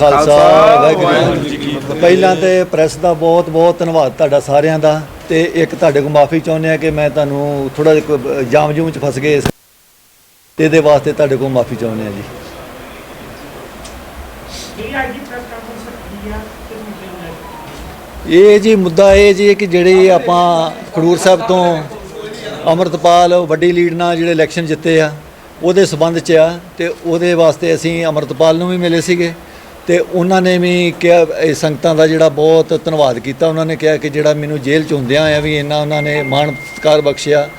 ਖਾਲਸਾ ਵਾਹਿਗੁਰੂ ਜੀ ਕੀ ਫਤਿਹ। ਪਹਿਲਾਂ ਤੇ ਪ੍ਰੈਸ ਦਾ ਬਹੁਤ ਬਹੁਤ ਧੰਨਵਾਦ ਤੁਹਾਡਾ ਸਾਰਿਆਂ ਦਾ ਤੇ ਇੱਕ ਤੁਹਾਡੇ ਕੋਲ ਮਾਫੀ ਚਾਹੁੰਦੇ ਆ ਕਿ ਮੈਂ ਤੁਹਾਨੂੰ ਥੋੜਾ ਜਿਹਾ ਜਾਮ ਜੂਮ ਚ ਫਸ ਗਏ ਇਸ- ਤੇ ਇਹਦੇ ਵਾਸਤੇ ਤੁਹਾਡੇ ਕੋਲ ਮਾਫੀ ਚਾਹੁੰਦੇ ਆ ਜੀ। ਦੀ ਇਹ ਜੀ ਮੁੱਦਾ ਇਹ ਜੀ ਕਿ ਜਿਹੜੇ ਆਪਾਂ ਖਡੂਰ ਸਾਹਿਬ ਤੋਂ ਅਮਰਤਪਾਲ ਵੱਡੀ ਲੀਡ ਨਾਲ ਜਿਹੜੇ ਇਲੈਕਸ਼ਨ ਜਿੱਤੇ ਆ ਉਹਦੇ ਸਬੰਧ 'ਚ ਆ ਤੇ ਉਹਦੇ ਵਾਸਤੇ ਅਸੀਂ ਅਮਰਤਪਾਲ ਨੂੰ ਵੀ ਮਿਲੇ ਸੀਗੇ। ਤੇ ਉਹਨਾਂ ਨੇ ਵੀ ਕਿਹਾ, ਇਹ ਸੰਗਤਾਂ ਦਾ ਜਿਹੜਾ ਬਹੁਤ ਧੰਨਵਾਦ ਕੀਤਾ। ਉਹਨਾਂ ਨੇ ਕਿਹਾ ਕਿ ਜਿਹੜਾ ਮੈਨੂੰ ਜੇਲ੍ਹ 'ਚ ਹੁੰਦਿਆਂ ਆ ਵੀ ਇੰਨਾ ਉਹਨਾਂ ਨੇ ਮਾਣ ਸਤਿਕਾਰ ਬਖਸ਼ਿਆ।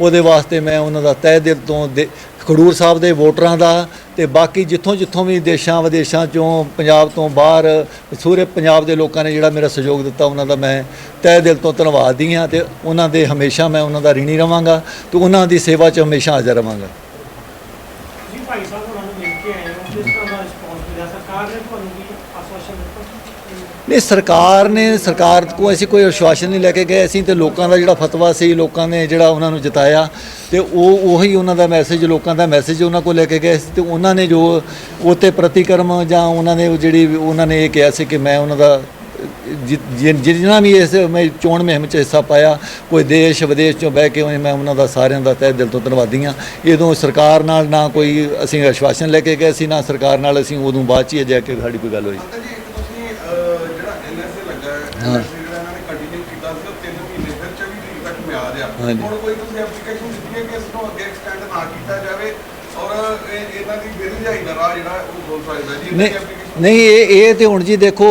ਉਹਦੇ ਵਾਸਤੇ ਮੈਂ ਉਹਨਾਂ ਦਾ ਤਹਿ ਦਿਲ ਤੋਂ ਦੇ- ਖਡੂਰ ਸਾਹਿਬ ਦੇ ਵੋਟਰਾਂ ਦਾ ਤੇ ਬਾਕੀ ਜਿੱਥੋਂ ਜਿੱਥੋਂ ਵੀ ਦੇਸ਼ਾਂ ਵਿਦੇਸ਼ਾਂ ਚੋਂ ਪੰਜਾਬ ਤੋਂ ਬਾਹਰ ਸੂਰੇ ਪੰਜਾਬ ਦੇ ਲੋਕਾਂ ਨੇ ਜਿਹੜਾ ਮੇਰਾ ਸਹਿਯੋਗ ਦਿੱਤਾ, ਉਹਨਾਂ ਦਾ ਮੈਂ ਤਹਿ ਦਿਲ ਤੋਂ ਧੰਨਵਾਦੀ ਹਾਂ ਤੇ ਉਹਨਾਂ ਦੇ ਹਮੇਸ਼ਾ ਮੈਂ ਉਹਨਾਂ ਦਾ ਰਿਣੀ ਰਵਾਂਗਾ ਤੇ ਉਹਨਾਂ ਦੀ ਸੇਵਾ 'ਚ ਹਮੇਸ਼ਾ ਹਾਜ਼ਰ ਰਵਾਂਗਾ। ਤਰ੍ਹਾਂ ਦਾ ਰਿਸਪੌਂਸ ਮਿਲਿਆ ਸਰਕਾਰ ਨੇ ਤੁਹਾਨੂੰ ਵੀ ਆਸ਼ਵਾਸਨ ਦਿੱਤਾ ਨਹੀਂ, ਸਰਕਾਰ ਨੇ, ਸਰਕਾਰ ਕੋਲ ਅਸੀਂ ਕੋਈ ਆਸ਼ਵਾਸਨ ਨਹੀਂ ਲੈ ਕੇ ਗਏ। ਅਸੀਂ ਤੇ ਲੋਕਾਂ ਦਾ ਜਿਹੜਾ ਫਤਵਾ ਸੀ, ਲੋਕਾਂ ਨੇ ਜਿਹੜਾ ਉਹਨਾਂ ਨੂੰ ਜਿਤਾਇਆ ਤੇ ਉਹ, ਉਹੀ ਉਹਨਾਂ ਦਾ ਮੈਸੇਜ ਲੋਕਾਂ ਦਾ ਮੈਸੇਜ ਉਹਨਾਂ ਕੋਲ ਲੈ ਕੇ ਗਏ ਸੀ ਤੇ ਉਹਨਾਂ ਨੇ ਜੋ ਉਤੇ ਪ੍ਰਤੀਕਰਮ ਜਾਂ ਉਹਨਾਂ ਨੇ ਜਿਹੜੀ, ਉਹਨਾਂ ਨੇ ਇਹ ਕਿਹਾ ਸੀ ਕਿ ਮੈਂ ਉਹਨਾਂ ਦਾ ਜਿਨ੍ਹਾਂ ਵੀ ਇਸ ਮੈਂ ਚੋਣ ਮੁਹਿੰਮ 'ਚ ਹਿੱਸਾ ਪਾਇਆ ਕੋਈ ਦੇਸ਼ ਵਿਦੇਸ਼ ਚੋਂ ਬਹਿ ਕੇ ਮੈਂ ਉਹਨਾਂ ਦਾ ਸਾਰਿਆਂ ਦਾ ਤਹਿ ਦਿਲ ਤੋਂ ਧੰਨਵਾਦੀ ਹਾਂ ਇਹਦੋਂ ਸਰਕਾਰ ਨਾਲ ਨਾ ਕੋਈ ਅਸੀਂ ਆਸ਼ਵਾਸਨ ਲੈ ਕੇ ਗਏ ਸੀ ਨਾ ਸਰਕਾਰ ਨਾਲ ਅਸੀਂ ਉਦੋਂ ਬਾਅਦ 'ਚ ਹੀ ਜਾ ਕੇ ਸਾਡੀ ਕੋਈ ਗੱਲ ਹੋਈ ਮਾਤਾ ਜੀ ਇੱਕ ਤੁਸੀਂ ਅਹ, ਜਿਹੜਾ ਐਨਐਸਏ ਲੱਗਾ ਹੈ ਹਾਂ। NSA ਜਿਹੜਾ ਇਹਨਾਂ ਨੇ ਕੰਟੀਨਿਊ ਕੀਤਾ ਸੀ ਉਹ 3 ਮਹੀਨੇ ਫਿਰ 24 ਤਰੀਕ ਤੱਕ ਮਿਆਦ ਆ ਹਾਂਜੀ। ਹੁਣ ਕੋਈ ਤੁਸੀਂ ਐਪਲੀਕੇਸ਼ਨ ਦਿੱਤੀ ਹੈ ਕਿ ਇਸ ਨੂੰ ਅੱਗੇ ਐਕਸਟੈਂਡ ਨਾ ਕੀਤਾ ਜਾਵੇ ਔਰ ਇਹ- ਇਹਨਾਂ ਦੀ ਬੇਰਜਾਈ ਦਾ ਰਾਹ ਜਿਹੜਾ ਉਹ ਖੋਲ ਸਕਦਾ ਜੀ ਇਹਨਾਂ ਨਹੀਂ ਦੀ application- ਨਹੀਂ ਇਹ ਇਹ ਤੇ ਹੁਣ ਜੀ ਦੇਖੋ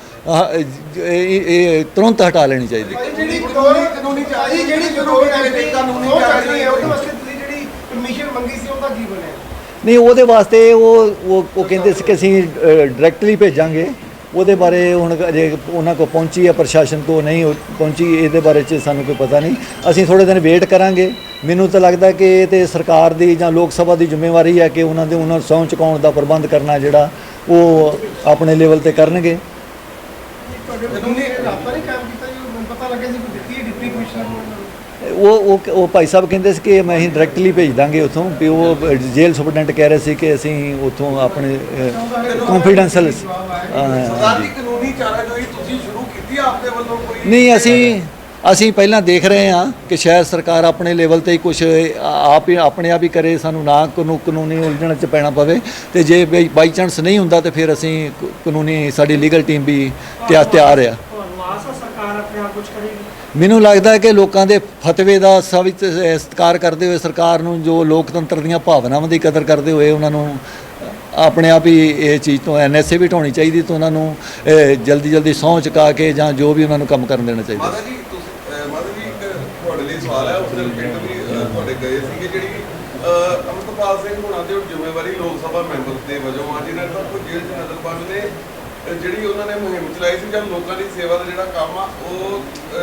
ਆਹ, ਇਹ ਇਹ ਤੁਰੰਤ ਹਟਾ ਲੈਣੀ ਚਾਹੀਦੀ। ਜਿਹੜੀ ਕਾਨੂੰਨੀ ਕਾਨੂੰਨੀ ਚਾਹੀ ਜਿਹੜੀ ਸ਼ੁਰੂ ਕੀਤੀ ਕਾਨੂੰਨੀ ਚਾਹੀ ਹੈ ਉਹਦੇ ਵਾਸਤੇ ਤੁਸੀਂ ਜਿਹੜੀ ਪਰਮਿਸ਼ਨ ਮੰਗੀ ਸੀ ਉਹਦਾ ਕੀ ਬਣਿਆ? ਨਹੀਂ ਉਹਦੇ ਵਾਸਤੇ ਉਹ ਉਹ ਉਹ ਕਹਿੰਦੇ ਸੀ ਕਿ ਅਸੀਂ ਡਾਇਰੈਕਟਲੀ ਭੇਜਾਂਗੇ। ਉਹਦੇ ਬਾਰੇ ਹੁਣ ਅਜੇ ਉਹਨਾਂ ਕੋਲ ਪਹੁੰਚੀ ਹੈ ਪ੍ਰਸ਼ਾਸਨ ਤੋਂ ਨਹੀਂ ਉਹ ਪਹੁੰਚੀ ਇਹਦੇ ਬਾਰੇ ਚ ਸਾਨੂੰ ਕੋਈ ਪਤਾ ਨਹੀਂ। ਅਸੀਂ ਥੋੜੇ ਦਿਨ ਵੇਟ ਕਰਾਂਗੇ। ਮੈਨੂੰ ਤਾਂ ਲੱਗਦਾ ਕਿ ਇਹ ਤੇ ਸਰਕਾਰ ਦੀ ਜਾਂ ਲੋਕ ਸਭਾ ਦੀ ਜ਼ਿੰਮੇਵਾਰੀ ਹੈ ਕਿ ਉਹਨਾਂ ਦੇ ਉਹਨਾਂ ਨੂੰ ਸਹੁੰ ਚੁਕਾਉਣ ਦਾ ਪ੍ਰਬੰਧ ਕਰਨਾ ਜਿਹੜਾ ਉਹ ਆਪਣੇ ਲੈਵਲ ਤੇ ਕਰਨਗੇ। ਤੁਹਾਡੇ ਕਾਨੂੰਨੀ ਰਾਬਤਾ ਨਹੀਂ ਕਾਇਮ ਕੀਤਾ ਜੀ ਮੈਨੂੰ ਪਤਾ ਲੱਗਿਆ ਸੀ ਕੋਈ ਦਿੱਤੀ ਹੈ ਡਿਪਟੀ ਕਮਿਸ਼ਨਰ ਨੂੰ ਉਹਨਾਂ ਨੂੰ। ਉਹ ਉਹ ਉਹ ਭਾਈ ਸਾਹਿਬ ਕਹਿੰਦੇ ਸੀ ਕਿ ਮੈਂ ਅਸੀਂ ਡਾਇਰੈਕਟਲੀ ਭੇਜ ਦਾਂਗੇ ਉਥੋਂ ਵੀ ਉਹ ਜੇਲ੍ਹ ਸੁਪਰਡੈਂਟ ਕਹਿ ਰਹੇ ਸੀ ਕਿ ਅਸੀਂ ਉਥੋਂ ਆਪਣੇ ਕੰਫੀਡੈਂਸ਼ੀਅਲ ਸਰਕਾਰ ਦੀ ਕਾਨੂੰਨੀ ਚਾਰਾਜੋਈ ਤੁਸੀਂ ਸ਼ੁਰੂ ਕੀਤੀ ਆਪਦੇ ਵੱਲੋਂ ਕੋਈ ਨਹੀਂ ਅਸੀਂ ਅਸੀਂ ਪਹਿਲਾਂ ਦੇਖ ਰਹੇ ਹਾਂ ਕਿ ਸ਼ਾਇਦ ਸਰਕਾਰ ਆਪਣੇ ਲੈਵਲ ਤੇ ਹੀ ਕੁਝ ਆਪ ਹੀ ਆਪਣੇ ਆਪ ਹੀ ਕਰੇ, ਸਾਨੂੰ ਨਾ ਕਾਨੂੰ, ਕਾਨੂੰਨੀ ਉਲਝਣ ਚ ਪੈਣਾ ਪਵੇ ਤੇ ਜੇ ਬਾਈ ਚਾਂਸ ਨਹੀਂ ਹੁੰਦਾ ਤੇ ਫਿਰ ਅਸੀਂ ਕ- ਕਾਨੂੰਨੀ ਸਾਡੀ ਲੀਗਲ ਟੀਮ ਵੀ ਤਿਆ- ਤਿਆਰ ਆ। ਮੈਨੂੰ ਲੱਗਦਾ ਹੈ ਕਿ ਲੋਕਾਂ ਦੇ ਫਤਵੇ ਦਾ ਸਵਿਤ ਸਤਿਕਾਰ ਕਰਦੇ ਹੋਏ ਸਰਕਾਰ ਨੂੰ ਜੋ ਲੋਕਤੰਤਰ ਦੀਆਂ ਭਾਵਨਾਵਾਂ ਦੀ ਕਦਰ ਕਰਦੇ ਹੋਏ ਉਹਨਾਂ ਨੂੰ ਆਪਣੇ ਆਪ ਹੀ ਇਹ ਚੀਜ਼ ਤੋਂ ਐਨਐਸਏ ਵੀ ਢਾਉਣੀ ਚਾਹੀਦੀ ਤੇ ਉਹਨਾਂ ਨੂੰ ਜਲਦੀ ਜਲਦੀ ਸਹੁੰ ਚੁਕਾ ਕੇ ਜਾਂ ਜੋ ਵੀ ਉਹਨਾਂ ਨੂੰ ਕੰਮ ਕਰਨ ਦੇਣਾ ਚਾਹੀਦਾ ਮਾਤਾ ਜੀ ਤੁਸੀਂ ਅਹ, ਮਾਤਾ ਜੀ ਇੱਕ ਤੁਹਾਡੇ ਲਈ ਸਵਾਲ ਹੈ ਉਸ ਦਿਨ ਪਿੰਡ ਵੀ ਤੁਹਾਡੇ ਗਏ ਸੀਗੇ ਜਿਹੜੀ ਅਹ, ਅੰਮ੍ਰਿਤਪਾਲ ਸਿੰਘ ਹੁਣਾਂ ਦੀ ਉਹ ਜ਼ਿੰਮੇਵਾਰੀ ਲੋਕ ਸਭਾ ਮੈਂਬਰ ਦੇ ਵਜੋਂ ਆ ਜਿਨ੍ਹਾਂ ਨੇ ਕੋਈ ਜੇਲ੍ਹ 'ਚ ਨਜ਼ਰ ਬੰਦ ਨੇ ਜਿਹੜੀ ਉਹਨਾਂ ਨੇ ਮੁਹਿੰਮ ਚਲਾਈ ਸੀ ਜਾਂ ਲੋਕਾਂ ਦੀ ਸੇਵਾ ਦਾ ਜਿਹੜਾ ਕੰਮ ਆ ਉਹ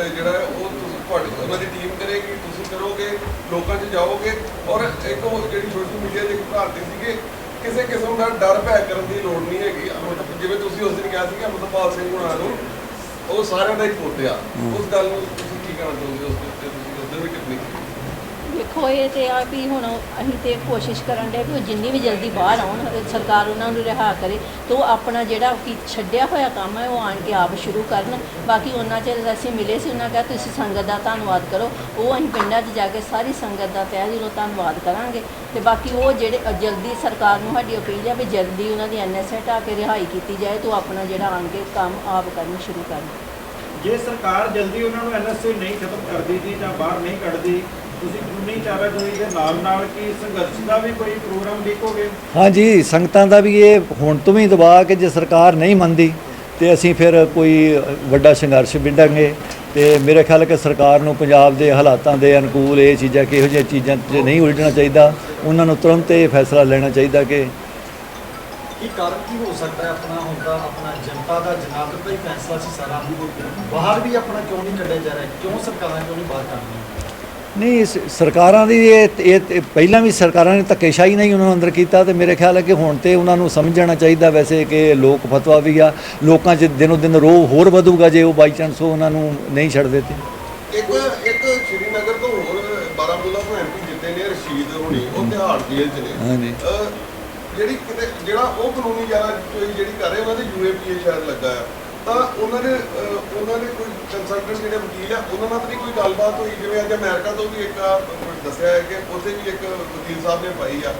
ਜਿਹੜਾ ਉਹ ਤੁਹਾਡੀ ਉਹਨਾਂ ਦੀ ਟੀਮ ਕਰੇਗੀ ਤੁਸੀਂ ਕਰੋਗੇ ਲੋਕਾਂ 'ਚ ਜਾਓਗੇ ਔਰ ਇੱਕ ਉਹ ਜਿਹੜੀ ਸੋਸ਼ਲ ਮੀਡੀਆ ਦੇ ਭਾਰਤੀ ਸੀਗੇ ਕਿਸੇ ਕਿਸਮ ਦਾ ਡਰ ਭੈ ਕਰਨ ਦੀ ਲੋੜ ਨਹੀਂ ਹੈਗੀ। ਜਿਵੇਂ ਤੁਸੀਂ ਉਸ ਦਿਨ ਕਿਹਾ ਸੀ ਕਿ ਅੰਮ੍ਰਿਤਪਾਲ ਸਿੰਘ ਹੁਣਾਂ ਨੂੰ ਉਹ ਸਾਰਿਆਂ ਦਾ ਹੀ ਪੋਤਿਆ ਉਸ ਗੱਲ ਨੂੰ ਤੁਸੀਂ ਕੀ ਕਹਿਣਾ ਚਾਹੁੰਦੇ ਹੋ ਉਸ ਦੇ ਦਿਨ ਵੀ ਟਿੱਪਣੀ ਦੇਖੋ, ਇਹ ਤੇ ਆ ਵੀ ਹੁਣ ਅਸੀਂ ਤੇ ਕੋਸ਼ਿਸ਼ ਕਰਨ ਦੇ ਵੀ ਉਹ ਜਿੰਨੀ ਵੀ ਜਲਦੀ ਬਾਹਰ ਆਉਣ, ਸਰਕਾਰ ਉਹਨਾਂ ਨੂੰ ਰਿਹਾ ਕਰੇ ਤੇ ਉਹ ਆਪਣਾ ਜਿਹੜਾ ਕੀ ਛੱਡਿਆ ਹੋਇਆ ਕੰਮ ਹੈ, ਉਹ ਆਣ ਕੇ ਆਪ ਸ਼ੁਰੂ ਕਰਨ। ਬਾਕੀ ਉਹਨਾਂ 'ਚ ਅਸੀਂ ਮਿਲੇ ਸੀ, ਉਹਨਾਂ ਕਿਹਾ ਤੁਸੀਂ ਸੰਗਤ ਦਾ ਧੰਨਵਾਦ ਕਰੋ। ਉਹ ਅਸੀਂ ਪਿੰਡਾਂ 'ਚ ਜਾ ਕੇ ਸਾਰੀ ਸੰਗਤ ਦਾ ਤਹਿ ਦਿਲੋਂ ਧੰਨਵਾਦ ਕਰਾਂਗੇ। ਤੇ ਬਾਕੀ ਉਹ ਜਿਹੜੇ ਜਲਦੀ ਸਰਕਾਰ ਨੂੰ ਸਾਡੀ ਅਪੀਲ ਹੈ ਵੀ ਜਲਦੀ ਉਹਨਾਂ ਦੀ ਐਨਐਸਏ ਹਟਾ ਕੇ ਰਿਹਾਈ ਕੀਤੀ ਜਾਏ ਤੇ ਉਹ ਆਪਣਾ ਜਿਹੜਾ ਆਣ ਕੇ ਕੰਮ ਆਪ ਕਰਨ, ਸ਼ੁਰੂ ਕਰਨ। ਜੇ ਸਰਕਾਰ ਜਲਦੀ ਉਹਨਾਂ ਨੂੰ ਐਨਐਸਏ ਨਹੀਂ ਖਤਮ ਕਰਦੀ ਜੀ ਜਾਂ ਬਾਹਰ ਨਹੀਂ ਕੱਢਦੀ, ਤੁਸੀਂ ਕਾਨੂੰਨੀ ਚਾਰਾਜੋਈ ਦੇ ਨਾਲ ਨਾਲ ਕੀ ਸੰਘਰਸ਼ ਦਾ ਵੀ ਕੋਈ ਪ੍ਰੋਗਰਾਮ ਲਿਖੋਗੇ ਹਾਂਜੀ, ਸੰਗਤਾਂ ਦਾ ਵੀ ਇਹ ਹੁਣ ਤੋਂ ਵੀ ਦਬਾਅ ਕਿ ਜੇ ਸਰਕਾਰ ਨਹੀਂ ਮੰਨਦੀ, ਤੇ ਅਸੀਂ ਫਿਰ ਕੋਈ ਵੱਡਾ ਸੰਘਰਸ਼ ਵਿੱਢਾਂਗੇ। ਤੇ ਮੇਰੇ ਖਿਆਲ ਕਿ ਸਰਕਾਰ ਨੂੰ ਪੰਜਾਬ ਦੇ ਹਾਲਾਤਾਂ ਦੇ ਅਨੁਕੂਲ ਇਹ ਚੀਜ਼ਾਂ, ਕਿਹੋ ਜਿਹੀਆਂ ਚੀਜ਼ਾਂ 'ਚ ਨਹੀਂ ਉਲਝਣਾ ਚਾਹੀਦਾ। ਉਹਨਾਂ ਨੂੰ ਤੁਰੰਤ ਇਹ ਫੈਸਲਾ ਲੈਣਾ ਚਾਹੀਦਾ ਕਿ ਕੀ ਕਾਰਨ ਕੀ ਹੋ ਸਕਦਾ ਹੈ ਆਪਣਾ ਤਾਂ ਆਪਣਾ ਜਨਤਾ ਦਾ ਜਨਾਦਤ ਦਾ ਹੀ ਫੈਸਲਾ ਸੀ ਸਾਰਾ। ਬਾਹਰ ਵੀ ਆਪਣਾ ਕਿਉਂ ਨਹੀਂ ਕੱਢਿਆ ਜਾ ਰਿਹਾ? ਕਿਉਂ ਸਰਕਾਰਾਂ ਕਿਉਂ ਨਹੀਂ ਬਾਹਰ ਕੱਢ ਰਹੀਆਂ? ਨਹੀਂ ਸਰਕਾਰਾਂ ਦੀ ਇਹ ਇਹ ਇਹ ਪਹਿਲਾਂ ਵੀ ਸਰਕਾਰਾਂ ਨੇ ਧੱਕੇਸ਼ਾਹੀ ਨਹੀਂ ਉਹਨਾਂ ਨੂੰ ਅੰਦਰ ਕੀਤਾ ਤੇ ਮੇਰੇ ਖਿਆਲ ਹੈ ਕਿ ਹੁਣ ਤੇ ਉਹਨਾਂ ਨੂੰ ਸਮਝਣਾ ਚਾਹੀਦਾ ਵੈਸੇ ਕਿ ਲੋਕ ਫਤਵਾ ਵੀ ਆ। ਲੋਕਾਂ 'ਚ ਦਿਨੋ ਦਿਨ ਰੋਹ ਹੋਰ ਵਧੂਗਾ ਜੇ ਉਹ ਬਾਈ ਚਾਂਸ ਉਹਨਾਂ ਨੂੰ ਨਹੀਂ ਛੱਡਦੇ ਤੇ ਇੱਕ ਇੱਕ ਸ਼੍ਰੀਨਗਰ ਤੋਂ ਹੋਰ ਬਾਰਾਮੂਲਾ ਤੋਂ ਐਮਪੀ ਜਿੱਤੇ ਨੇ ਰਸ਼ੀਦ ਹੁਣੀ ਉਹ ਤਿਹਾੜ ਜੇਲ੍ਹ ਚ ਨੇ। ਹਾਂਜੀ। ਜਿਹੜੀ ਕਿਤੇ ਜਿਹੜਾ ਉਹ ਕਾਨੂੰਨੀ ਜਾਰਾ ਕੋਈ ਜਿਹੜੀ ਕਰ ਰਹੇ ਉਹਨਾਂ ਦੇ ਯੂਏਪੀਏ ਸ਼ਾਇਦ ਲੱਗਾ ਆ। ਤਾਂ ਉਹਨਾਂ ਨੇ ਉਹਨਾਂ ਨੇ ਕੋਈ ਕੰਸਲਟੈਂਟ ਜਿਹੜੇ ਵਕੀਲ ਆ, ਉਹਨਾਂ ਨਾਲ ਤਾਂ ਨਹੀਂ ਕੋਈ ਗੱਲਬਾਤ ਹੋਈ। ਜਿਵੇਂ ਅੱਜ ਅਮਰੀਕਾ ਤੋਂ ਵੀ ਇੱਕ ਦੱਸਿਆ ਹੈ ਕਿ ਉੱਥੇ ਵੀ ਇੱਕ ਵਕੀਲ ਸਾਹਿਬ ਨੇ ਪਾਈ ਆ।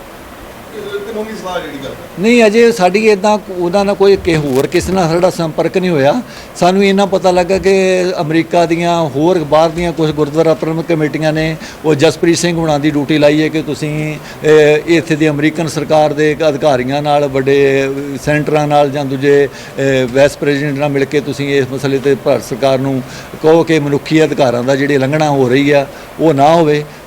ਕਾਨੂੰਨੀ ਸਲਾਹ ਜਿਹੜੀ ਗੱਲ ਨਹੀਂ, ਅਜੇ ਸਾਡੀ ਇਦਾਂ ਉਹਦਾ ਨਾਲ ਕੋਈ ਕਿ ਹੋਰ ਕਿਸੇ ਨਾਲ ਸਾਡਾ ਸੰਪਰਕ ਨਹੀਂ ਹੋਇਆ। ਸਾਨੂੰ ਇਹਨਾਂ ਪਤਾ ਲੱਗਾ ਕਿ ਅਮਰੀਕਾ ਦੀਆਂ ਹੋਰ ਬਾਹਰ ਦੀਆਂ ਕੁਝ ਗੁਰਦੁਆਰਾ ਪ੍ਰਬੰਧਕ ਕਮੇਟੀਆਂ ਨੇ, ਉਹ ਜਸਪ੍ਰੀਤ ਸਿੰਘ ਹੁਣਾਂ ਦੀ ਡਿਊਟੀ ਲਾਈ ਹੈ ਕਿ ਤੁਸੀਂ ਇੱਥੇ ਦੀ ਅਮਰੀਕਨ ਸਰਕਾਰ ਦੇ ਅਧਿਕਾਰੀਆਂ ਨਾਲ, ਵੱਡੇ ਸੈਂਟਰਾਂ ਨਾਲ ਜਾਂ ਦੂਜੇ ਵਾਈਸ ਪ੍ਰੈਜ਼ੀਡੈਂਟ ਨਾਲ ਮਿਲ ਕੇ ਤੁਸੀਂ ਇਸ ਮਸਲੇ ਤੇ ਭਾਰਤ ਸਰਕਾਰ ਨੂੰ ਕਹੋ ਕਿ ਮਨੁੱਖੀ ਅਧਿਕਾਰਾਂ ਦਾ ਜਿਹੜੀ ਉਲੰਘਣਾ ਹੋ ਰਹੀ ਆ, ਉਹ ਨਾ ਹੋਵੇ।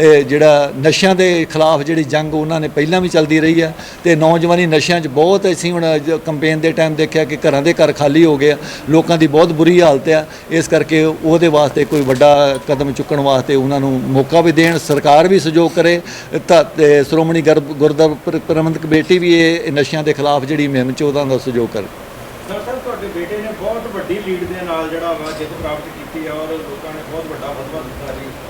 ਜਿਹੜਾ ਨਸ਼ਿਆਂ ਦੇ ਖਿਲਾਫ ਜਿਹੜੀ ਜੰਗ ਉਹਨਾਂ ਨੇ ਪਹਿਲਾਂ ਵੀ ਚੱਲਦੀ ਰਹੀ ਆ ਤੇ ਨੌਜਵਾਨੀ ਨਸ਼ਿਆਂ 'ਚ ਬਹੁਤ ਅਸੀਂ ਹੁਣ ਕੰਪੇਨ ਦੇ ਟਾਈਮ ਦੇਖਿਆ ਕਿ ਘਰਾਂ ਦੇ ਘਰ ਖਾਲੀ ਹੋ ਗਏ ਆ, ਲੋਕਾਂ ਦੀ ਬਹੁਤ ਬੁਰੀ ਹਾਲਤ ਆ, ਇਸ ਕਰਕੇ ਉਹਦੇ ਵਾਸਤੇ ਕੋਈ ਵੱਡਾ ਕਦਮ ਚੁੱਕਣ ਵਾਸਤੇ ਉਹਨਾਂ ਨੂੰ ਮੌਕਾ ਵੀ ਦੇਣ, ਸਰਕਾਰ ਵੀ ਸਹਿਯੋਗ ਕਰੇ, ਤਾਂ ਸ਼੍ਰੋਮਣੀ ਗਰਬ- ਗੁਰਦੁਆਰਾ ਪ੍ਰਬੰਧਕ ਕਮੇਟੀ ਵੀ ਇਹ ਨਸ਼ਿਆਂ ਦੇ ਖਿਲਾਫ ਜਿਹੜੀ ਮੁਹਿੰਮ 'ਚ ਉਹਨਾਂ ਦਾ ਸਹਿਯੋਗ ਕਰੇ। ਸਰ ਤੁਹਾਡੇ ਬੇਟੇ ਨੇ ਬਹੁਤ ਵੱਡੀ ਲੀਡ ਦੇ ਨਾਲ ਜਿਹੜਾ ਵਾ ਜਿੱਤ ਪ੍ਰਾਪਤ ਕੀਤੀ ਹੈ ਔਰ ਲੋਕਾਂ ਨੇ ਬਹੁਤ ਵੱਡਾ ਫਤਵਾ ਦਿੱਤਾ ਜੀ।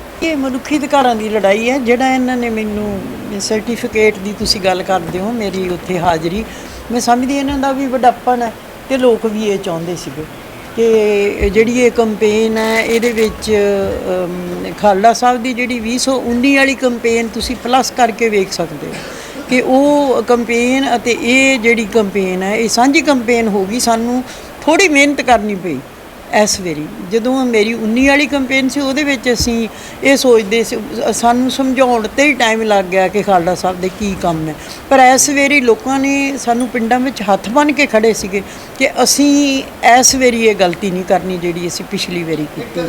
ਇਹ ਮਨੁੱਖੀ ਅਧਿਕਾਰਾਂ ਦੀ ਲੜਾਈ ਹੈ, ਜਿਹੜਾ ਇਹਨਾਂ ਨੇ ਮੈਨੂੰ ਸਰਟੀਫਿਕੇਟ ਦੀ ਤੁਸੀਂ ਗੱਲ ਕਰਦੇ ਹੋ, ਮੇਰੀ ਉੱਥੇ ਹਾਜ਼ਰੀ, ਮੈਂ ਸਮਝਦੀ ਇਹਨਾਂ ਦਾ ਵੀ ਵੱਡਾਪਨ ਹੈ ਤੇ ਲੋਕ ਵੀ ਇਹ ਚਾਹੁੰਦੇ ਸੀਗੇ ਕਿ ਜਿਹੜੀ ਇਹ ਕੰਪੇਨ ਹੈ, ਇਹਦੇ ਵਿੱਚ ਖਾਲੜਾ ਸਾਹਿਬ ਦੀ ਜਿਹੜੀ 2019 ਵਾਲੀ ਕੰਪੇਨ ਤੁਸੀਂ ਪਲੱਸ ਕਰਕੇ ਵੇਖ ਸਕਦੇ ਹੋ ਕਿ ਉਹ ਕੰਪੇਨ ਅਤੇ ਇਹ ਜਿਹੜੀ ਕੰਪੇਨ ਹੈ, ਇਹ ਸਾਂਝੀ ਕੰਪੇਨ ਹੋ ਗਈ, ਸਾਨੂੰ ਥੋੜੀ ਮਿਹਨਤ ਕਰਨੀ ਪਈ। ਇਸ ਵੇਰੀ ਜਦੋਂ ਮੇਰੀ 19 ਵਾਲੀ ਕੰਪੇਨ ਸੀ, ਉਹਦੇ ਵਿੱਚ ਅਸੀਂ ਇਹ ਸੋਚਦੇ ਸੀ, ਸਾਨੂੰ ਸਮਝਾਉਣ ਤੇ ਹੀ ਟਾਈਮ ਲੱਗ ਗਿਆ ਕਿ ਖਾਲੜਾ ਸਾਹਿਬ ਦੇ ਕੀ ਕੰਮ ਹੈ ਪਰ ਇਸ ਵੇਰੀ ਲੋਕਾਂ ਨੇ ਸਾਨੂੰ ਪਿੰਡਾਂ ਵਿੱਚ ਹੱਥ ਬੰਨ੍ਹ ਕੇ ਖੜੇ ਸੀਗੇ ਕਿ ਅਸੀਂ ਇਸ ਵੇਰੀ ਇਹ ਗਲਤੀ ਨਹੀਂ ਕਰਨੀ ਜਿਹੜੀ ਅਸੀਂ ਪਿਛਲੀ ਵਾਰੀ ਕੀਤੀ।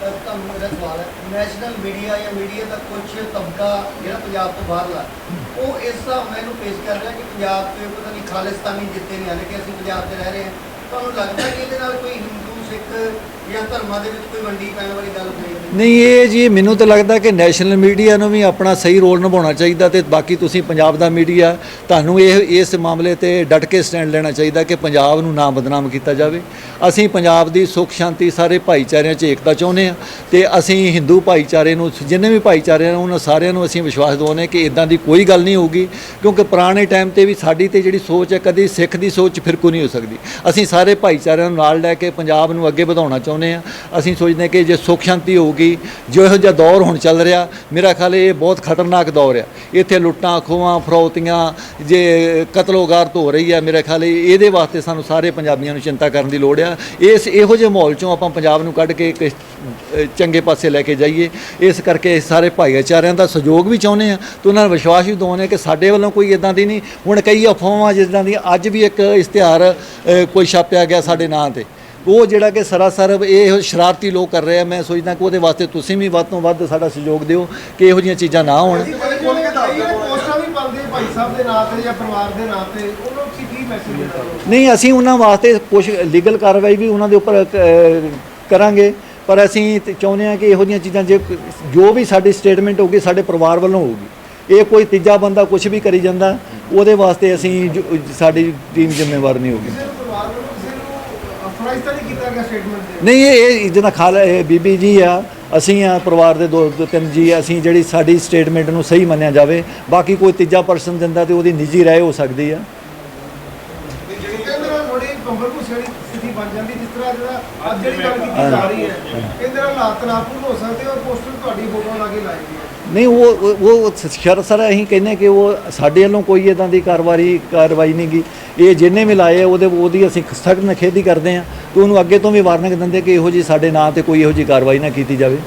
ਸਰ ਤੁਹਾਨੂੰ ਮੇਰਾ ਸਵਾਲ ਹੈ ਨੈਸ਼ਨਲ ਮੀਡੀਆ ਜਾਂ ਮੀਡੀਆ ਦਾ ਕੁਝ ਤਬਕਾ ਜਿਹੜਾ ਪੰਜਾਬ ਤੋਂ ਬਾਹਰਲਾ ਉਹ ਇਸ ਹਿਸਾਬ ਨਾਲ ਪੇਸ਼ ਕਰ ਰਿਹਾ ਕਿ ਪੰਜਾਬ ਤੇ ਪਤਾ ਨਹੀਂ ਖਾਲਿਸਤਾਨੀ ਜਿੱਤੇ ਨਹੀਂ ਹਾਲੇ ਕਿ ਅਸੀਂ ਪੰਜਾਬ 'ਚ ਰਹਿ ਰਹੇ ਹਾਂ। ਤੁਹਾਨੂੰ ਲੱਗਦਾ ਕਿ ਇਹਦੇ ਨਾਲ ਕੋਈ ਹਿੰਦੂ ਸਿੱਖ ਜਾਂ ਧਰਮਾਂ ਦੇ ਵਿੱਚ ਕੋਈ ਵੰਡੀ ਪੈਣ ਵਾਲੀ ਗੱਲ ਹੋਈ ਨਹੀਂ, ਇਹ ਜੀ ਮੈਨੂੰ ਤਾਂ ਲੱਗਦਾ ਕਿ ਨੈਸ਼ਨਲ ਮੀਡੀਆ ਨੂੰ ਵੀ ਆਪਣਾ ਸਹੀ ਰੋਲ ਨਿਭਾਉਣਾ ਚਾਹੀਦਾ ਤੇ ਬਾਕੀ ਤੁਸੀਂ ਪੰਜਾਬ ਦਾ ਮੀਡੀਆ, ਤੁਹਾਨੂੰ ਇਹ, ਇਸ ਮਾਮਲੇ ਤੇ ਡਟ ਕੇ ਸਟੈਂਡ ਲੈਣਾ ਚਾਹੀਦਾ ਕਿ ਪੰਜਾਬ ਨੂੰ ਨਾ ਬਦਨਾਮ ਕੀਤਾ ਜਾਵੇ। ਅਸੀਂ ਪੰਜਾਬ ਦੀ ਸੁੱਖ, ਸ਼ਾਂਤੀ ਸਾਰੇ ਭਾਈਚਾਰਿਆਂ 'ਚ ਏਕਤਾ ਚਾਹੁੰਦੇ ਆ ਤੇ ਅਸੀਂ ਹਿੰਦੂ ਭਾਈਚਾਰੇ ਨੂੰ, ਜਿੰਨੇ ਵੀ ਭਾਈਚਾਰੇ ਨੇ ਉਹਨਾਂ ਸਾਰਿਆਂ ਨੂੰ ਅਸੀਂ ਵਿਸ਼ਵਾਸ ਦਿਵਾਉਂਦੇ ਕਿ ਇਦਾਂ ਦੀ ਕੋਈ ਗੱਲ ਨਹੀਂ ਹੋਊਗੀ, ਕਿਉਂਕਿ ਪੁਰਾਣੇ ਟਾਈਮ ਤੇ ਵੀ ਸਾਡੀ ਤੇ ਜਿਹੜੀ ਸੋਚ ਹੈ, ਕਦੀ ਸਿੱਖ ਦੀ ਸੋਚ ਫਿਰਕੂ ਨਹੀਂ ਹੋ ਸਕਦੀ। ਅਸੀਂ ਸਾਰੇ ਭਾਈਚਾਰਿਆਂ ਨੂੰ ਨਾਲ ਲੈ ਕੇ ਪੰਜਾਬ ਨੂੰ ਅੱਗੇ ਵਧਾਉਣਾ ਚਾਹੁੰਦੇ ਆ ਅਸੀਂ ਸੋਚਦੇ ਹਾਂ ਕਿ ਜੇ ਸੁੱਖ ਸ਼ਾਂਤੀ ਹੋਊਗੀ, ਜੋ ਇਹੋ ਜਿਹਾ ਦੌਰ ਹੁਣ ਚੱਲ ਰਿਹਾ, ਮੇਰਾ ਖਿਆਲ ਇਹ ਬਹੁਤ ਖਤਰਨਾਕ ਦੌਰ ਆ। ਇੱਥੇ ਲੁੱਟਾਂ, ਖੋਹਾਂ, ਫਰੌਤੀਆਂ, ਜੇ ਕਤਲੋਗਾਰਤ ਹੋ ਰਹੀ ਹੈ ਮੇਰਾ ਖਿਆਲ ਇਹਦੇ ਵਾਸਤੇ ਸਾਨੂੰ ਸਾਰੇ ਪੰਜਾਬੀਆਂ ਨੂੰ ਚਿੰਤਾ ਕਰਨ ਦੀ ਲੋੜ ਆ। ਇਸ ਇਹੋ ਜਿਹੇ ਮਾਹੌਲ ਚੋਂ ਆਪਾਂ ਪੰਜਾਬ ਨੂੰ ਕੱਢ ਕੇ ਚੰਗੇ ਪਾਸੇ ਲੈ ਕੇ ਜਾਈਏ। ਇਸ ਕਰਕੇ ਸਾਰੇ ਭਾਈਚਾਰਿਆਂ ਦਾ ਸਹਿਯੋਗ ਵੀ ਚਾਹੁੰਦੇ ਆ ਤੇ ਉਹਨਾਂ ਨੂੰ ਵਿਸ਼ਵਾਸ ਵੀ ਦਿਵਾਉਂਦੇ ਆ ਕਿ ਸਾਡੇ ਵੱਲੋਂ ਕੋਈ ਇਦਾਂ ਦੀ ਨਹੀਂ। ਹੁਣ ਕਈ ਅਫਵਾਹਾਂ ਜਿੱਦਾਂ ਦੀ ਅੱਜ ਵੀ ਇੱਕ ਇਸ਼ਤਿਹਾਰ ਕੋਈ ਛਾਪਿਆ ਗਿਆ ਸਾਡੇ ਨਾਂ ਤੇ। ਉਹ ਜਿਹੜਾ ਕਿ ਸਰਾਸਰ ਇਹ ਸ਼ਰਾਰਤੀ ਲੋਕ ਕਰ ਰਹੇ ਆ ਮੈਂ ਸੋਚਦਾ ਕਿ ਉਹਦੇ ਵਾਸਤੇ ਤੁਸੀਂ ਵੀ ਵੱਧ ਤੋਂ ਵੱਧ ਸਾਡਾ ਸਹਿਯੋਗ ਦਿਓ ਕਿ ਇਹੋ ਜਿਹੀਆਂ ਚੀਜ਼ਾਂ ਨਾ ਹੋਣ। ਨਹੀਂ ਅਸੀਂ ਉਹਨਾਂ ਵਾਸਤੇ ਕੁਝ ਲੀਗਲ ਕਾਰਵਾਈ ਵੀ ਉਹਨਾਂ ਦੇ ਉੱਪਰ ਕਰਾਂਗੇ ਪਰ ਅਸੀਂ ਚਾਹੁੰਦੇ ਹਾਂ ਕਿ ਇਹੋ ਜਿਹੀਆਂ ਚੀਜ਼ਾਂ ਜੇ ਜੋ ਵੀ ਸਾਡੀ ਸਟੇਟਮੈਂਟ ਹੋਊਗੀ ਸਾਡੇ ਪਰਿਵਾਰ ਵੱਲੋਂ ਹੋਊਗੀ। ਇਹ ਕੋਈ ਤੀਜਾ ਬੰਦਾ ਕੁਝ ਵੀ ਕਰੀ ਜਾਂਦਾ ਉਹਦੇ ਵਾਸਤੇ ਅਸੀਂ ਸਾਡੀ ਟੀਮ ਜ਼ਿੰਮੇਵਾਰ ਨਹੀਂ ਹੋਊਗੀ। ਨਹੀਂ ਕੀਤਾ ਗਿਆ ਸਟੇਟਮੈਂਟ ਦੇ ਨਹੀਂ ਇਹ ਜਿਹਨਾਂ ਖਾਲ ਇਹ ਬੀਬੀ ਜੀ ਆ ਅਸੀਂ ਆ ਪਰਿਵਾਰ ਦੇ ਦੋ ਤਿੰਨ ਜੀ ਅਸੀਂ ਜਿਹੜੀ ਸਾਡੀ ਸਟੇਟਮੈਂਟ ਨੂੰ ਸਹੀ ਮੰਨਿਆ ਜਾਵੇ ਬਾਕੀ ਕੋਈ ਤੀਜਾ ਪਰਸਨ ਦਿੰਦਾ ਤੇ ਉਹਦੀ ਨਿੱਜੀ ਰਾਏ ਹੋ ਸਕਦੀ ਆ। ਅੱਜ ਜਿਹੜੀ ਗੱਲ ਕੀਤੀ ਜਾ ਰਹੀ ਹੈ ਕਹਿੰਦੇ ਨਾਲ ਹਾਲਾਤ ਤਨਾਪੂਰਨ ਹੋ ਸਕਦੇ ਔਰ ਪੋਸਟਰ ਤੁਹਾਡੀ ਫੋਟੋ ਲਾ ਕੇ ਲਾਏਗੀ ਨਹੀਂ ਉਹ ਉਹ- ਉਹ ਸ਼ਰ ਸਰ ਅਸੀਂ ਕਹਿੰਦੇ ਕਿ ਉਹ ਸਾਡੇ ਵੱਲੋਂ ਕੋਈ ਇਦਾਂ ਦੀ ਕਾਰਵਾਈ ਕਾਰਵਾਈ ਨਹੀਂ ਗੀ। ਇਹ ਜਿੰਨੇ ਵੀ ਲਾਏ ਉਹਦੇ ਉਹਦੀ ਅਸੀਂ ਸਖਤ ਨਖੇਦੀ ਕਰਦੇ ਆ ਤੇ ਉਹਨੂੰ ਅੱਗੇ ਤੋਂ ਵੀ ਵਾਰਨਿੰਗ ਦਿੰਦੇ ਕਿ ਇਹੋ ਜੀ ਸਾਡੇ ਨਾਂ ਤੇ ਕੋਈ ਇਹੋ ਜੀ ਕਾਰਵਾਈ ਨਾ ਕੀਤੀ ਜਾਵੇ।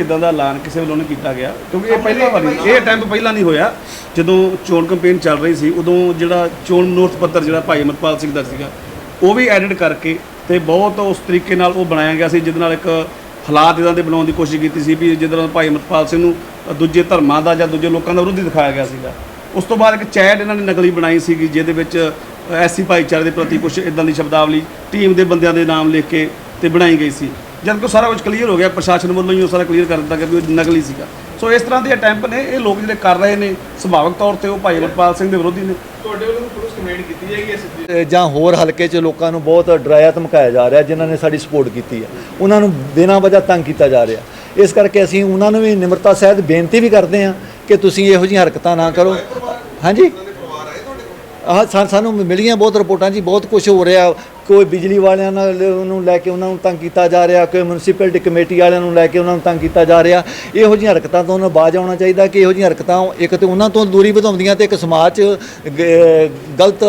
ਇਦਾਂ ਦਾ ਐਲਾਨ ਕਿਸੇ ਵੱਲੋਂ ਨਹੀਂ ਕੀਤਾ ਗਿਆ ਕਿਉਂਕਿ ਇਹ ਪਹਿਲਾਂ ਵਾਰੀ ਇਹ ਅਟੈਂਪ ਪਹਿਲਾਂ ਨਹੀਂ ਹੋਇਆ। ਜਦੋਂ ਚੋਣ ਕੈਂਪੇਨ ਚੱਲ ਰਹੀ ਸੀ ਉਦੋਂ ਜਿਹੜਾ ਚੋਣ ਨੋਟ ਪੱਤਰ ਜਿਹੜਾ ਭਾਈ ਅਮਰਪਾਲ ਸਿੰਘ ਦਾ ਸੀਗਾ ਉਹ ਵੀ ਐਡਿਟ ਕਰਕੇ ਤੇ ਬਹੁਤ ਉਸ ਤਰੀਕੇ ਨਾਲ ਉਹ ਬਣਾਇਆ ਗਿਆ ਸੀ ਜਿਹਦੇ ਨਾਲ ਇੱਕ ਹਾਲਾਤ ਇਦਾਂ ਦੇ ਬਣਾਉਣ ਦੀ ਕੋਸ਼ਿਸ਼ ਕੀਤੀ ਸੀ ਵੀ ਜਿਹਦੇ ਨਾਲ ਭਾਈ ਅਮਰਪਾਲ ਸਿੰਘ ਨੂੰ ਦੂਜੇ ਧਰਮਾਂ ਦਾ ਜਾਂ ਦੂਜੇ ਲੋਕਾਂ ਦਾ ਵਿਰੋਧੀ ਦਿਖਾਇਆ ਗਿਆ ਸੀਗਾ। ਉਸ ਤੋਂ ਬਾਅਦ ਇੱਕ ਚੈਟ ਇਹਨਾਂ ਨੇ ਨਕਲੀ ਬਣਾਈ ਸੀਗੀ, ਜਿਹਦੇ ਵਿੱਚ ਐਸੀ ਭਾਈਚਾਰੇ ਦੇ ਪ੍ਰਤੀ ਕੁਝ ਇਦਾਂ ਦੀ ਸ਼ਬਦਾਵਲੀ, ਟੀਮ ਦੇ ਬੰਦਿਆਂ ਦੇ ਨਾਮ ਲਿਖ ਕੇ ਤੇ ਬਣਾਈ ਗਈ ਸੀ। ਜਦ ਕਿ ਸਾਰਾ ਕੁਝ ਕਲੀਅਰ ਹੋ ਗਿਆ ਪ੍ਰਸ਼ਾਸਨ ਵੱਲੋਂ ਹੀ ਉਹ ਸਾਰਾ ਕਲੀਅਰ ਕਰ ਦਿੱਤਾ ਗਿਆ ਵੀ ਉਹ ਨਕਲੀ ਸੀਗਾ। ਸੋ ਇਸ ਤਰ੍ਹਾਂ ਦੇ ਅਟੈਂਪ ਨੇ ਇਹ ਲੋਕ ਜਿਹੜੇ ਕਰ ਰਹੇ ਨੇ ਸੁਭਾਵਿਕ ਤੌਰ ਤੇ ਉਹ ਭਾਈ ਅਮਰਪਾਲ ਸਿੰਘ ਦੇ ਵਿਰੋਧੀ ਨੇ। ਤੁਹਾਡੇ ਵੱਲੋਂ ਪੁਲਿਸ ਕੰਪਲੇਂਟ ਕੀਤੀ ਜਾਏਗੀ ਇਸ ਜਾਂ ਹੋਰ ਹਲਕੇ 'ਚ ਲੋਕਾਂ ਨੂੰ ਬਹੁਤ ਡਰਾਇਆ ਧਮਕਾਇਆ ਜਾ ਰਿਹਾ ਜਿਨ੍ਹਾਂ ਨੇ ਸਾਡੀ ਸਪੋਰਟ ਕੀਤੀ ਹੈ। ਉਹਨਾਂ ਨੂੰ ਬਿਨਾਂ ਵਜ੍ਹਾ ਤੰਗ ਕੀਤਾ ਜਾ ਰਿਹਾ। ਇਸ ਕਰਕੇ ਅਸੀਂ ਉਹਨਾਂ ਨੂੰ ਵੀ ਨਿਮਰਤਾ ਸਹਿਤ ਬੇਨਤੀ ਵੀ ਕਰਦੇ ਹਾਂ ਕਿ ਤੁਸੀਂ ਇਹੋ ਜਿਹੀਆਂ ਹਰਕਤਾਂ ਨਾ ਕਰੋ। ਹਾਂਜੀ? ਆਹ ਸਾ- ਸਾਨੂੰ ਮਿਲੀਆਂ ਬਹੁਤ ਰਿਪੋਰਟਾਂ ਜੀ ਬਹੁਤ ਕੁਝ ਹੋ ਰਿਹਾ। ਕੋਈ ਬਿਜਲੀ ਵਾਲਿਆਂ ਨਾਲ ਉਹਨੂੰ ਲੈ ਕੇ ਉਹਨਾਂ ਨੂੰ ਤੰਗ ਕੀਤਾ ਜਾ ਰਿਹਾ, ਕੋਈ ਮਿਊਨਿਸਪੈਲਿਟੀ ਕਮੇਟੀ ਵਾਲਿਆਂ ਨੂੰ ਲੈ ਕੇ ਉਹਨਾਂ ਨੂੰ ਤੰਗ ਕੀਤਾ ਜਾ ਰਿਹਾ, ਇਹੋ ਜਿਹੀਆਂ ਹਰਕਤਾਂ ਤੋਂ ਉਹਨਾਂ ਬਾਜ ਆਉਣਾ ਚਾਹੀਦਾ ਕਿ ਇਹੋ ਜਿਹੀਆਂ ਹਰਕਤਾਂ ਇੱਕ ਤੇ ਉਹਨਾਂ ਤੋਂ ਦੂਰੀ ਵਧਾਉਂਦੀਆਂ ਤੇ ਇੱਕ ਸਮਾਜ 'ਚ ਗ- ਗਲਤ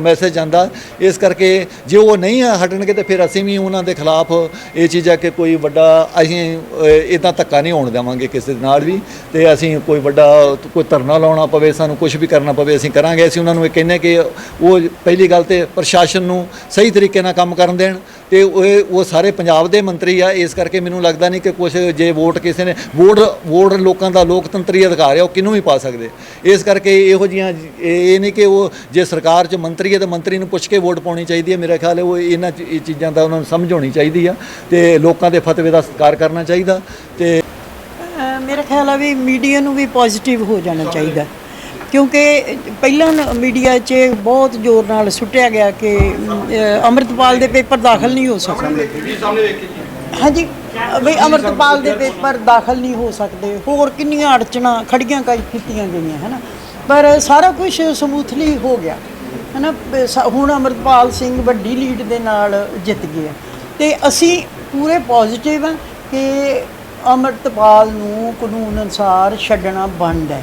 ਮੈਸੇਜ ਜਾਂਦਾ। ਇਸ ਕਰਕੇ ਜੇ ਉਹ ਨਹੀਂ ਹਟਣਗੇ ਤੇ ਫਿਰ ਅਸੀਂ ਵੀ ਉਹਨਾਂ ਦੇ ਖਿਲਾਫ ਇਹ ਚੀਜ਼ਾਂ ਕਿ ਕੋਈ ਵੱਡਾ ਅਸੀਂ ਇਦਾਂ ਧੱਕਾ ਨਹੀਂ ਹੋਣ ਦੇਵਾਂਗੇ ਕਿਸੇ ਦੇ ਨਾਲ ਵੀ ਤੇ ਅਸੀਂ ਕੋਈ ਵੱਡਾ ਕੋਈ ਧਰਨਾ ਲਾਉਣਾ ਪਵੇ, ਸਾਨੂੰ ਕੁਝ ਵੀ ਕਰਨਾ ਪਵੇ, ਅਸੀਂ ਕਰਾਂਗੇ। ਅਸੀਂ ਉਹਨਾਂ ਨੂੰ ਇਹ ਕਹਿੰਦੇ ਕਿ ਉਹ ਪਹਿਲੀ ਗੱਲ ਤੇ ਪ੍ਰਸ਼ਾਸਨ ਨੂੰ ਸਹੀ ਤਰੀਕੇ ਨਾਲ ਕੰਮ ਕਰਨ ਦੇਣ ਤੇ ਉਹ ਉਹ ਸਾਰੇ ਪੰਜਾਬ ਦੇ ਮੰਤਰੀ ਆ, ਇਸ ਕਰਕੇ ਮੈਨੂੰ ਲੱਗਦਾ ਨਹੀਂ ਕਿ ਕੁਝ ਜੇ ਵੋਟ ਕਿਸੇ ਨੇ ਵੋਟ ਵੋਟ ਲੋਕਾਂ ਦਾ ਲੋਕਤੰਤਰੀ ਅਧਿਕਾਰ ਹੈ ਉਹ ਕਿਹਨੂੰ ਵੀ ਪਾ ਸਕਦੇ? ਇਸ ਕਰਕੇ ਇਹੋ ਜੀਆਂ ਇਹ ਨਹੀਂ ਕਿ ਉਹ ਜੇ ਸਰਕਾਰ 'ਚ ਮੰਤਰੀ ਹੈ ਤਾਂ ਮੰਤਰੀ ਨੂੰ ਪੁੱਛ ਕੇ ਵੋਟ ਪਾਉਣੀ ਚਾਹੀਦੀ ਹੈ ਮੇਰਾ ਖਿਆਲ ਹੈ ਉਹ ਇਹਨਾਂ ਚ- ਚੀਜ਼ਾਂ ਦਾ ਉਹਨਾਂ ਨੂੰ ਸਮਝ ਹੋਣੀ ਚਾਹੀਦੀ ਆ ਤੇ ਲੋਕਾਂ ਦੇ ਫਤਵੇ ਦਾ ਸਤਿਕਾਰ ਕਰਨਾ ਚਾਹੀਦਾ ਤੇ ਮੇਰਾ ਖਿਆਲ ਆ ਵੀ ਮੀਡੀਆ ਨੂੰ ਵੀ ਪੋਜ਼ਿਟਿਵ ਹੋ ਜਾਣਾ ਚਾਹੀਦਾ। ਕਿਉਂਕਿ ਪਹਿਲਾਂ ਮੀਡੀਆ 'ਚ ਬਹੁਤ ਜ਼ੋਰ ਨਾਲ ਸੁੱਟਿਆ ਗਿਆ ਕਿ ਅੰਮ੍ਰਿਤਪਾਲ ਦੇ ਪੇਪਰ ਦਾਖਲ ਨਹੀਂ ਹੋ ਸਕਦੇ। ਹਾਂਜੀ ਵੀ ਅੰਮ੍ਰਿਤਪਾਲ ਦੇ ਪੇਪਰ ਦਾਖਲ ਨਹੀਂ ਹੋ ਸਕਦੇ। ਹੋਰ ਕਿੰਨੀਆਂ ਅੜਚਣਾ ਖੜੀਆਂ ਕੀਤੀਆਂ ਗਈਆਂ ਹੈ ਨਾ ਪਰ ਸਾਰਾ ਕੁਝ ਸਮੂਥਲੀ ਹੋ ਗਿਆ। ਹੈ ਨਾ ਪ- ਸ- ਹੁਣ ਅੰਮ੍ਰਿਤਪਾਲ ਸਿੰਘ ਵੱਡੀ ਲੀਡ ਦੇ ਨਾਲ ਜਿੱਤ ਗਿਆ ਤੇ ਅਸੀਂ ਪੂਰੇ ਪੋਜ਼ਿਟਿਵ ਹਾਂ ਕਿ ਅੰਮ੍ਰਿਤਪਾਲ ਨੂੰ ਕਾਨੂੰਨ ਅਨੁਸਾਰ ਛੱਡਣਾ ਬੰਦ ਹੈ।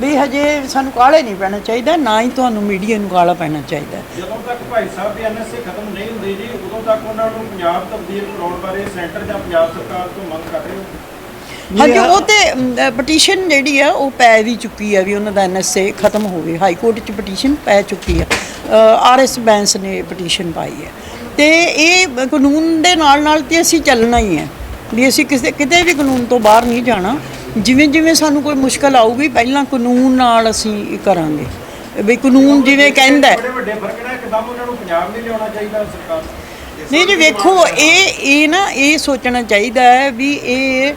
ਵੀ ਹਜੇ ਸਾਨੂੰ ਕਾਲੇ ਨਹੀਂ ਪੈਣਾ ਚਾਹੀਦਾ ਨਾ ਹੀ ਤੁਹਾਨੂੰ ਮੀਡੀਆ ਨੂੰ ਕਾਲਾ ਪੈਣਾ ਚਾਹੀਦਾ। ਜਦੋਂ ਤੱਕ ਭਾਈ ਸਾਹਿਬ ਦੀ ਐਨਐਸਏ ਖਤਮ ਨਹੀਂ ਹੁੰਦੀ ਜੀ ਉਦੋਂ ਤੱਕ ਉਹਨਾਂ ਨੂੰ ਪੰਜਾਬ ਤਬਦੀਲ ਕਰਾਉਣ ਬਾਰੇ ਸੈਂਟਰ ਜਾਂ ਪੰਜਾਬ ਸਰਕਾਰ ਤੋਂ ਮੰਗ ਕਰ ਰਹੇ ਹੋ? ਹਾਂਜੀ ਉਹ ਤੇ ਪਟੀਸ਼ਨ ਜਿਹੜੀ ਆ ਉਹ ਪੈ ਵੀ ਚੁੱਕੀ ਆ ਵੀ ਉਹਨਾਂ ਦਾ ਐਨਐਸਏ ਖਤਮ ਹੋਵੇ। ਹਾਈ ਕੋਰਟ 'ਚ ਪਟੀਸ਼ਨ ਪੈ ਚੁੱਕੀ ਆ। ਆਰਐਸ ਬੈਂਸ ਨੇ ਪਟੀਸ਼ਨ ਪਾਈ ਹੈ ਤੇ ਇਹ ਕਾਨੂੰਨ ਦੇ ਨਾਲ ਨਾਲ ਤੇ ਅਸੀਂ ਚੱਲਣਾ ਹੀ ਹੈ ਵੀ ਅਸੀਂ ਕਿਸੇ ਕਿਤੇ ਵੀ ਕਾਨੂੰਨ ਤੋਂ ਬਾਹਰ ਨਹੀਂ ਜਾਣਾ। ਜਿਵੇਂ ਜਿਵੇਂ ਸਾਨੂੰ ਕੋਈ ਮੁਸ਼ਕਲ ਆਊਗੀ ਪਹਿਲਾਂ ਕਾਨੂੰਨ ਨਾਲ ਅਸੀਂ ਕਰਾਂਗੇ। ਵੀ ਕਾਨੂੰਨ ਜਿਵੇਂ ਕਹਿੰਦਾ ਹੈ। ਬੜੇ ਵੱਡੇ ਫ਼ਰਕ ਨੇ ਇੱਕਦਮ ਉਹਨਾਂ ਨੂੰ ਪੰਜਾਬ ਨਹੀਂ ਲਿਆਉਣਾ ਚਾਹੀਦਾ ਸਰਕਾਰ। ਨੂੰ ਨਹੀਂ ਜੀ ਵੇਖੋ ਇਹ ਇਹ ਨਾ ਇਹ ਸੋਚਣਾ ਚਾਹੀਦਾ ਹੈ ਵੀ ਇਹ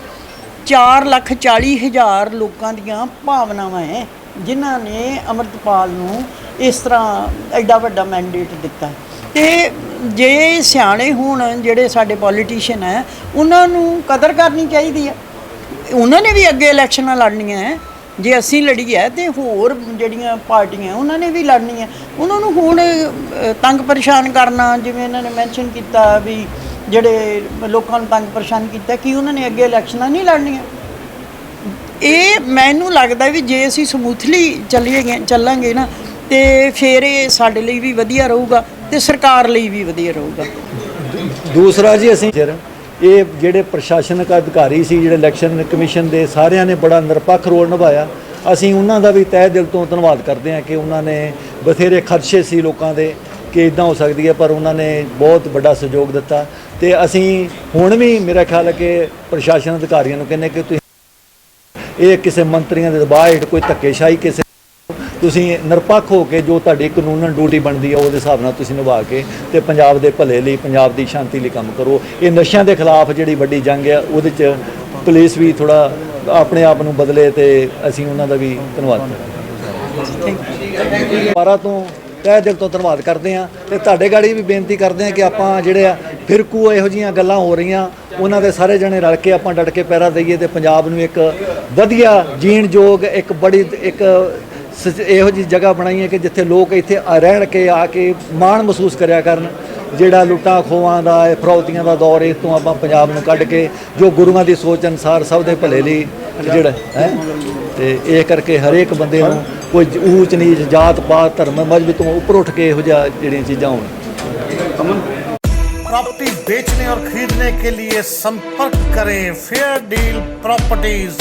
4 ਲੱਖ 40 ਹਜ਼ਾਰ ਲੋਕਾਂ ਦੀਆਂ ਭਾਵਨਾਵਾਂ ਹੈ ਜਿਨ੍ਹਾਂ ਨੇ ਅਮਰਤਪਾਲ ਨੂੰ ਇਸ ਤਰ੍ਹਾਂ ਐਡਾ ਵੱਡਾ ਮੈਂਡੇਟ ਦਿੱਤਾ ਤੇ ਜੇ ਸਿਆਣੇ ਹੋਣ ਜਿਹੜੇ ਸਾਡੇ ਪੋਲੀਟੀਸ਼ੀਅਨ ਹੈ ਉਹਨਾਂ ਨੂੰ ਕਦਰ ਕਰਨੀ ਚਾਹੀਦੀ ਹੈ। ਉਹਨਾਂ ਨੇ ਵੀ ਅੱਗੇ ਇਲੈਕਸ਼ਨਾਂ ਲੜਨੀਆਂ ਹੈ। ਜੇ ਅਸੀਂ ਲੜੀ ਹੈ ਤੇ ਹੋਰ ਜਿਹੜੀਆਂ ਪਾਰਟੀਆਂ ਉਹਨਾਂ ਨੇ ਵੀ ਲੜਨੀ ਹੈ ਉਹਨਾਂ ਨੂੰ ਹੁਣ ਤੰਗ ਪਰੇਸ਼ਾਨ ਕਰਨਾ, ਜਿਵੇਂ ਇਹਨਾਂ ਨੇ ਮੈਂਸ਼ਨ ਕੀਤਾ ਵੀ ਜਿਹੜੇ ਲੋਕਾਂ ਨੂੰ ਤੰਗ ਪਰੇਸ਼ਾਨ ਕੀਤਾ, ਕਿ ਉਹਨਾਂ ਨੇ ਅੱਗੇ ਇਲੈਕਸ਼ਨਾਂ ਨਹੀਂ ਲੜਨੀਆਂ? ਇਹ ਮੈਨੂੰ ਲੱਗਦਾ ਵੀ ਜੇ ਅਸੀਂ ਸਮੂਥਲੀ ਚੱਲੀਏ ਚੱਲਾਂਗੇ ਨਾ, ਤੇ ਫਿਰ ਇਹ ਸਾਡੇ ਲਈ ਵੀ ਵਧੀਆ ਰਹੂਗਾ ਤੇ ਸਰਕਾਰ ਲਈ ਵੀ ਵਧੀਆ ਰਹੂਗਾ। ਦੂਸਰਾ ਜੀ ਅਸੀਂ ਇਹ ਜਿਹੜੇ ਪ੍ਰਸ਼ਾਸਨਿਕ ਅਧਿਕਾਰੀ ਸੀ, ਜਿਹੜੇ ਇਲੈਕਸ਼ਨ ਕਮਿਸ਼ਨ ਦੇ ਸਾਰਿਆਂ ਨੇ ਬੜਾ ਨਿਰਪੱਖ ਰੋਲ ਨਿਭਾਇਆ। ਅਸੀਂ ਉਹਨਾਂ ਦਾ ਵੀ ਤਹਿ ਦਿਲ ਤੋਂ ਧੰਨਵਾਦ ਕਰਦੇ ਹਾਂ ਕਿ ਉਹਨਾਂ ਨੇ ਬਥੇਰੇ ਖਰਚੇ ਸੀ ਲੋਕਾਂ ਦੇ ਕਿ ਇਦਾਂ ਹੋ ਸਕਦੀ ਹੈ, ਪਰ ਉਹਨਾਂ ਨੇ ਬਹੁਤ ਵੱਡਾ ਸਹਿਯੋਗ ਦਿੱਤਾ। ਤੇ ਅਸੀਂ ਹੁਣ ਵੀ ਮੇਰਾ ਖਿਆਲ ਹੈ ਕਿ ਪ੍ਰਸ਼ਾਸਨ ਅਧਿਕਾਰੀਆਂ ਨੂੰ ਕਹਿੰਦੇ ਕਿ ਤੁਸੀਂ ਇਹ ਕਿਸੇ ਮੰਤਰੀਆਂ ਦੇ ਦਬਾਅ ਹੇਠ ਕੋਈ ਧੱਕੇਸ਼ਾਹੀ ਕਿਸੇ ਤੁਸੀਂ ਨਿਰਪੱਖ ਹੋ ਕੇ ਜੋ ਤੁਹਾਡੀ ਕਾਨੂੰਨ ਡਿਊਟੀ ਬਣਦੀ ਹੈ ਉਹਦੇ ਹਿਸਾਬ ਨਾਲ ਤੁਸੀਂ ਨਿਭਾ ਕੇ ਤੇ ਪੰਜਾਬ ਦੇ ਭਲੇ ਲਈ, ਪੰਜਾਬ ਦੀ ਸ਼ਾਂਤੀ ਲਈ ਕੰਮ ਕਰੋ। ਇਹ ਨਸ਼ਿਆਂ ਦੇ ਖਿਲਾਫ ਜਿਹੜੀ ਵੱਡੀ ਜੰਗ ਹੈ ਉਹਦੇ 'ਚ ਪੁਲਿਸ ਵੀ ਥੋੜਾ ਆਪਣੇ ਆਪ ਨੂੰ ਬਦਲੇ ਤੇ ਅਸੀਂ ਉਹਨਾਂ ਦਾ ਵੀ ਧੰਨਵਾਦ ਕਰਦੇ ਹਾਂ। ਦੁਬਾਰਾ ਤੋਂ ਤਹਿ ਦਿਲ ਤੋਂ ਧੰਨਵਾਦ ਕਰਦੇ ਹਾਂ ਤੇ ਤੁਹਾਡੇ ਗਾੜੀ ਵੀ ਬੇਨਤੀ ਕਰਦੇ ਹਾਂ ਕਿ ਆਪਾਂ ਜਿਹੜੇ ਆ ਫਿਰਕੂ ਇਹੋ ਜੀਆਂ ਗੱਲਾਂ ਹੋ ਰਹੀਆਂ, ਉਹਨਾਂ ਦੇ ਸਾਰੇ ਜਣੇ ਰਲ ਕੇ ਆਪਾਂ ਡਟ ਕੇ ਪੈਰਾ ਦਈਏ ਤੇ ਪੰਜਾਬ ਨੂੰ ਇੱਕ ਵਧੀਆ ਜੀਣ ਯੋਗ, ਇੱਕ ਬੜੀ, ਇੱਕ ਸ- ਇਹੋ ਜੀ ਜਗ੍ਹਾ ਬਣਾਈਏ ਕਿ ਜਿੱਥੇ ਲੋਕ ਇੱਥੇ ਆ- ਰਹਿਣ ਕੇ ਆ ਕੇ ਮਾਣ ਮਹਿਸੂਸ ਕਰਿਆ ਕਰਨ ਜਿਹੜਾ ਲੁੱਟਾਂ ਖੋਹਾਂ ਦਾ ਇਹ ਫਰੌਤੀਆਂ ਦਾ ਦੌਰ ਇਸ ਤੋਂ ਆਪਾਂ ਪੰਜਾਬ ਨੂੰ ਕੱਢ ਕੇ ਜੋ ਗੁਰੂਆਂ ਦੀ ਸੋਚ ਅਨਸਾਰ ਸਭ ਦੇ ਭਲੇ ਲਈ ਜਿਹੜਾ ਹੈ ਤੇ ਇਹ ਕਰਕੇ ਹਰੇਕ ਬੰਦੇ ਨੂੰ ਕੋਈ ਊਚ ਨੀਚ ਜਾਤ ਪਾਤ ਧਰਮ ਮਜ਼ਹਬ ਤੋਂ ਉੱਪਰ ਉੱਠ ਕੇ ਇਹੋ ਜਿਹਾ ਜਿਹੜੀਆਂ ਚੀਜ਼ਾਂ ਹੋਣ प्रॉपर्टी बेचने और खरीदने के लिए संपर्क करें फेयर डील प्रॉपर्टीज